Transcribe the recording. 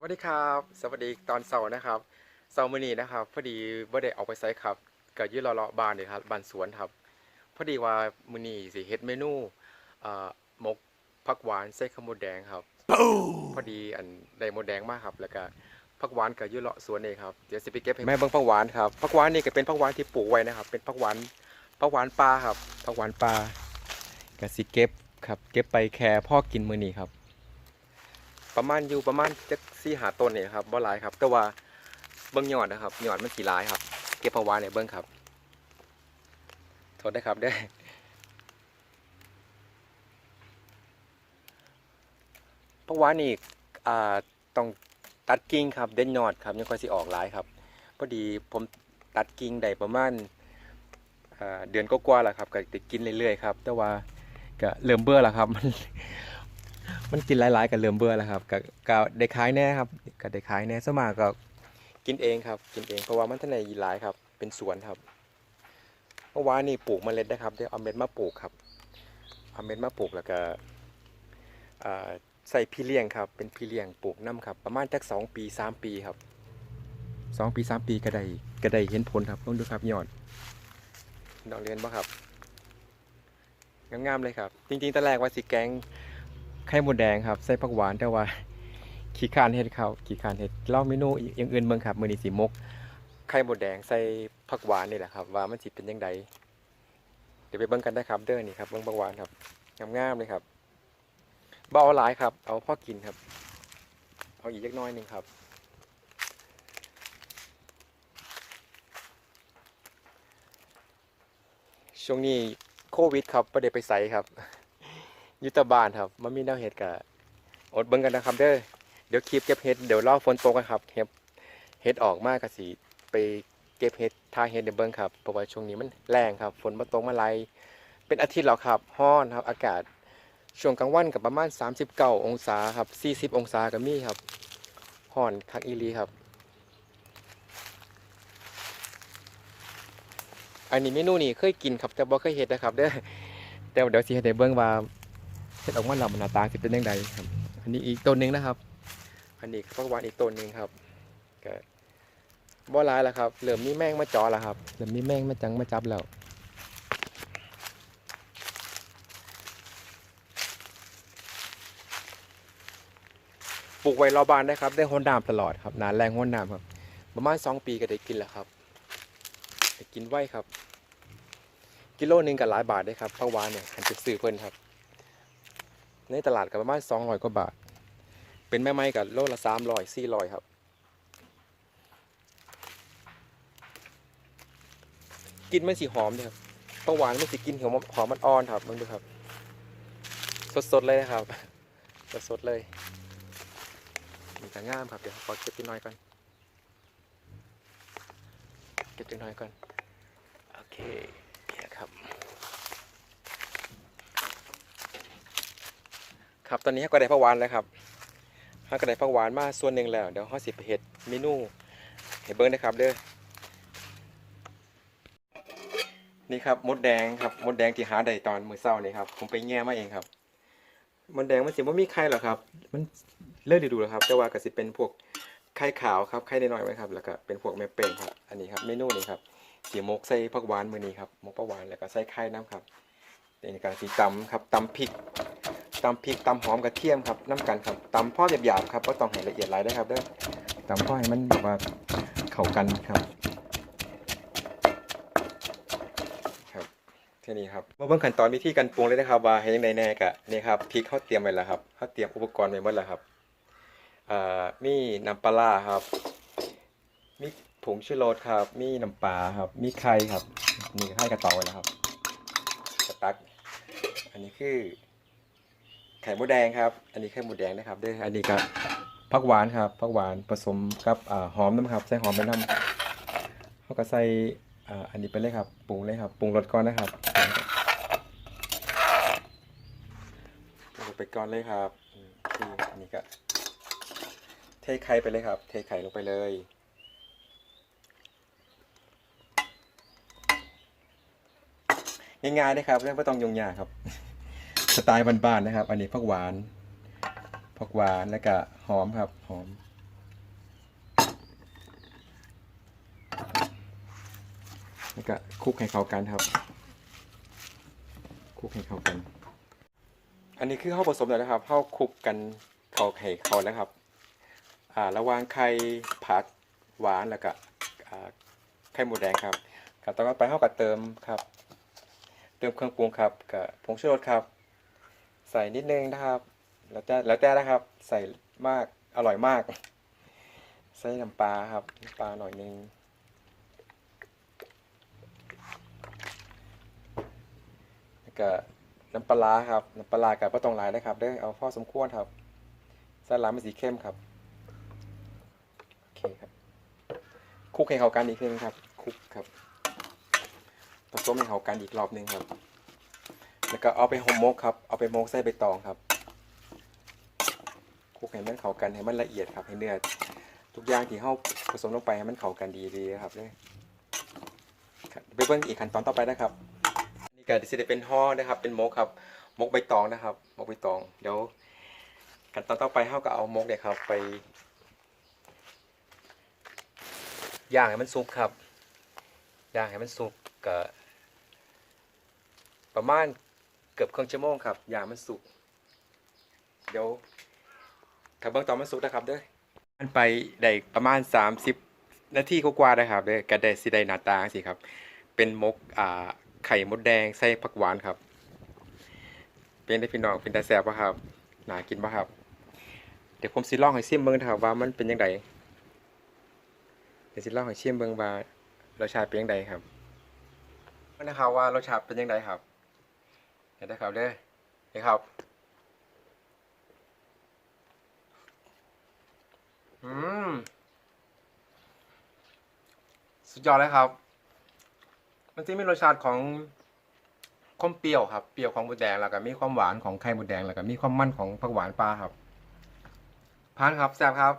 สวัสดีครับ สวัสดีตอนเสาร์นะครับเสาร์มื้อนี้นะครับพอดีบ่ได้ออกไปไสครับก็อยืนรอๆบ้านนี่ครับบ้านสวนครับพอดีว่ามื้อนี้สิเฮ็ดเมนูเอ่อหมกผักหวานใส่ข้าวหมดแดงครับพอดีอันได้หมดแดงมากครับ แล้วก็ผักหวานก็อยืนเลาะสวนเองครับเดี๋ยวสิไปเก็บให้แม่เบิ่งผักหวานครับผักหวานนี่ก็เป็นผักหวานที่ปลูกไว้นะครับ เป็นผักหวานผักหวานป่าครับผักหวานป่าก็สิเก็บครับ เก็บไปแค่พ่อกินมื้อนี้ครับ ประมาณอยู่ประมาณจักสี่หาต้นเนี่ยครับบ่หลายครับ แต่ว่าเบิ้งยอดนะครับยอดมันสีหลายครับ เก็บเอาไว้ในเบิ้งครับโทษได้ครับได้อเพราะว่านี่อ่าต้องตัดกิ่งครับเด่นยอดครับยังค่อยสิออกหลายครับพอดีผมตัดกิ่งได้ประมาณเดือนก็กว่าแล้วครับก็จะกินเรื่อยๆครับ แต่ว่าก็เริ่มเบื่อแล้วครับมัน มันกินหลายๆก็เริ่มเบื่อแล้วครับก็ก็ได้ขายแน่ครับก็ได้ขายแน่สมากก็กินเองครับ กินเองเพราะว่ามันท่านในหลายครับ เป็นสวนครับเมื่อวานนี่ปลูกเมล็ดนะครับได้เอาเม็ดมาปลูกครับเอาเม็ดมาปลูกแล้วก็ใส่พี่เลี้ยงครับ เป็นพี่เลี้ยงปลูกน้ำครับ ประมาณจักสองปีสามปีครับสองปีสามปีก็ได้ก็ได้เห็นผลครับลองดูครับยอดดอกเรียนบ่ครับงามๆเลยครับ จริงๆตอนแรกว่าสิแกง ไข่มดแดงครับ ใส่ผักหวานแต่ว่าขี้คานเฮ็ดครับขี้คานเฮ็ดเลองเมนูอย่างอื่นเบิ่งครับมือนี้สิมก ไข่มดแดงใส่ผักหวานนี่แหละครับ ว่ามันสิเป็นจังไดเดี๋ยวไปเบิ่งกันได้ครับเด้อนี่ครับเบิ่งผักหวานครับงามๆเลยครับบ่เอาหลายครับ เอาพ่อกินครับ เอาอีกเล็กน้อยหนึ่งครับช่วงนี้โควิดครับบ่ได้ไปไสครับ ยุตบานครับมันมีแนวเห็ดกะอดเบิ่งกันนะครับเด้อเดี๋ยวคลิปเก็บเห็ดเดี๋ยวรอฝนตกกันครับเห็ดเห็ดออกมากก็สิไปเก็บเห็ดทาเห็ดในเบิ่งครับเพราะว่าช่วงนี้มันแรงครับ ฝนมาตกมาไลเป็นอาทิตย์แล้วครับร้อนครับ อากาศช่วงกลางวันกับประมาณ 39 องศาครับ 40 องศาก็มีครับร้อนคักอีลีครับ อันนี้เมนูนี้เคยกินครับแต่บ่เคยเฮ็ดนะครับเด้อแต่เดี๋ยวสิเฮ็ดให้เบิ่งว่า ดออกมาแล้วมันหน้าตาสิเป็นยังไงครับ อันนี้อีกต้นหนึงนะครับ อันนี้ผักหวานอีกต้นหนึงครับก็บ่หลายแล้วครับเริ่มมีแมงมาเจาะแล้วครับเริ่มมีแมงมาจังมาจับแล้วปลูกไว้รอบบ้านได้ครับ ได้ห้นน้ำตลอดครับนานแรงห้นน้ำครับ ประมาณสองปีก็ได้กินแล้วครับได้กินไว้ครับ กิโลหนึงก็หลายบาทได้ครับผักหวานเนี่ยหันไปซื้อเพิ่นครับ ในตลาดก็ประมาณ200กว่าบาท เป็นแม่ไม้กับโลละ300 400ครับ กินมันสีหอมเลยครับปลาหวานมันสิกินหอมหอมมันอ่อนครับมึงดูครับ สดๆเลยนะครับ สดๆเลยมีแต่งามครับเดี๋ยวขอเก็บนิดหน่อยก่อนเก็บนิดหน่อยก่อนโอเคเนี่ยครับ ครับตอนนี้ก็ได้ผักหวานแล้วครับเราก็ได้ผักหวานมาส่วนหนึ่งแล้ว เดี๋ยวเราสิไปเฮ็ดเมนูให้เบิ่งนะครับเด้อนี่ครับมดแดงครับมดแดงที่หาได้ตอนมื้อเช้านี่ครับผมไปแง่มาเองครับมดแดงมันสิบ่ามีไข่หรอครับ มันเลิกฤดูแล้วครับ แต่ว่าก็สิเป็นพวกไข่ขาวครับไข่น้อยๆไว้ครับแล้วก็เป็นพวกแม่เป้งครับ อันนี้ครับเมนูนี้ครับสีมกใส่ผักหวานมื้อนี้ครับมกผักหวานแล้วก็ใส่ไข่น้ำครับในการสีตำครับตำพริก ตำพริกตำหอมกระเทียมครับน้ำกันครับตำพ่อหยาบๆครับก็ต้องให้ละเอียดหลายได้ครับเด้อตำพ่อให้มันแบบว่าเข้ากันครับครับแค่นี้ครับมาเบิ่งขั้นตอนวิธีการปรุงเลยนะครับ ว่าให้ยังไงแน่กะนี่ครับพริกเขาเตรียมไว้แล้วครับเขาเตรียมอุปกรณ์ไว้หมดแล้วครับอ่ามีน้ำปลาครับ มีผงชูรสครับ มีน้ำปลาครับ มีไข่ครับนี่ไข่กระตาไว้แล้วครับกระตัก อันนี้คือ ไข่มดแดงครับ อันนี้ไข่มดแดงนะครับเด้ออันนี้ก็ผักหวานครับผักหวานผสมกับอ่าหอมน้ำครับใส่หอมไปน้ำเขาก็ใส่อ่าอันนี้ไปเลยครับปรุงเลยครับปรุงรสก่อนนะครับปรุงไปก่อนเลยครับอืมนี่อันนี้ก็เทไข่ไปเลยครับ เทไข่ลงไปเลยง่ายๆนะครับเรื่องไม่ต้องยุ่งยากครับ สไตล์บ้านๆนะครับ อันนี้ผักหวานผักหวานแล้วก็หอมครับหอมแล้วก็คลุกให้เข้ากันครับคลุกให้เข้ากัน อันนี้คือข้าวผสมแล้วนะครับข้าวคลุกกันเข้าให้เข้าแล้วครับ อ่าระวางไข่ผัดหวานแล้วก็ไข่หมูแดงครับกับต่อไปข้าวกับเติมครับ เติมเครื่องปรุงครับกับผงชูรสครับ ใส่นิดนึงนะครับ แล้วแต่แล้วแต่นะครับ ใส่มากอร่อยมาก ใส่น้ำปลาครับน้ำปลาหน่อยนึงแล้วก็น้ำปลาครับน้ำปลากับปลาตองลายนะครับเด้เอาพอสมควรครับใส่ร้ามันสีเข้มครับโอเคครับคลุกให้เข้ากันอีกนึงครับคลุกครับผสมให้เข้ากันอีกรอบหนึงครับ แล้วก็เอาไปห่มมกครับ เอาไปมกใส่ใบตองครับคลุกให้มันเข้ากันให้มันละเอียดครับให้เนื้อทุกอย่างที่เข้าผสมลงไปให้มันเข้ากันดีๆครับเลยครับไปเบิ่งอีกขั้นตอนต่อไปนะครับนี่ก็จะได้เป็นห่อนะครับ เป็นมกครับมกใบตองนะครับมกใบตองเดี๋ยวขั้นตอนต่อไปเข้าก็เอามกเนี่ยครับไปย่างให้มันสุกครับย่างให้มันสุกก็ประมาณ เกือบครึ่งชั่วโมงครับยามันสุก เดี๋ยวถ้าเบิ่งตอนมันสุกนะครับเด้อมันไปได้ประมาณ 30 นาทีกว่าๆนะครับเด้อก็ไดสิได้หน้าตาจังซี่ครับ เป็นมกอ่าไข่มดแดงใส่ผักหวานครับ เป็นได้พี่น้องเป็นตาแซ่บป่ะครับน่ากินป่ะครับ เดี๋ยวผมสิลองให้ชิมเบิ่งนะครับว่ามันเป็นยังไงเดี๋ยวสิลองให้ชิมเบิ่งว่ารสชาติเป็นยังไงครับนะครับว่ารสชาติเป็นยังไงครับ เห็นได้ครับเด้อเห็นครับอืมสุดยอดเลยครับ มันจะมีรสชาติของความเปรี้ยวครับ เปรี้ยวของหมูแดงแล้วก็มีความหวานของไข่หมูแดงแล้วก็มีความมันของผักหวานปลาครับ พานครับแซ่บครับ